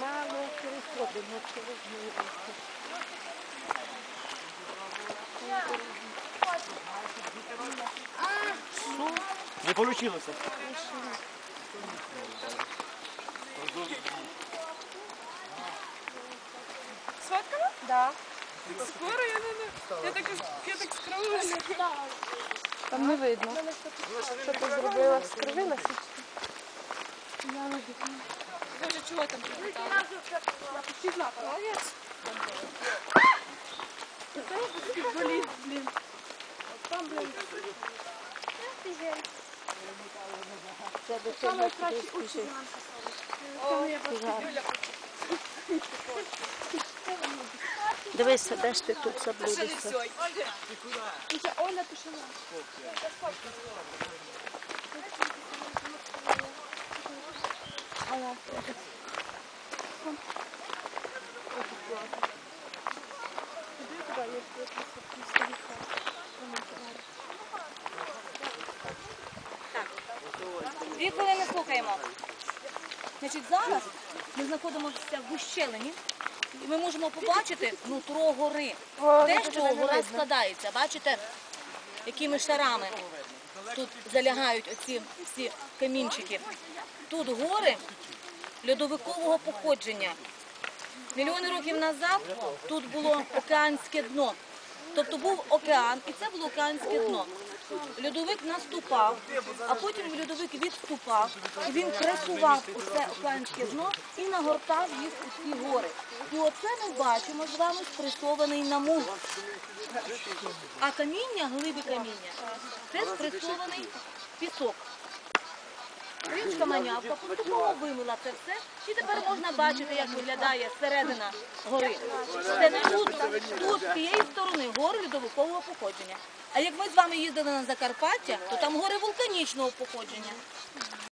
Мало переходимо через мірку. Не вийшло. Сфоткала? Да. Скоро я не не- я так я так скривилася. Там не видно. Що ти зробила? Скривилася? Боже, чого там прилетало? Пішла, молодець. Болить, блін. Це до цього туди спішить. О, Юля. Дивися, де ж ти тут заблудишся. Оля пішла. Дві хвилини слухаємо. Значить, зараз ми знаходимося в ущелині, і ми можемо побачити нутро гори. Те, що гора складається, бачите, якими шарами тут залягають оці всі камінчики. Тут гори льодовикового походження. Мільйони років назад тут було океанське дно. Тобто був океан, і це було океанське дно. Льодовик наступав, а потім льодовик відступав, і він кресував усе океанське дно і нагортав їх у ці гори. І оце ми бачимо з вами спресований намул. А каміння, глиби каміння, це спресований пісок. Річка Манявка поступово вимила це все, і тепер можна бачити, як виглядає середина гори. Це не тут, тут, з цієї сторони, гори льодовикового походження. А як ми з вами їздили на Закарпаття, то там гори вулканічного походження.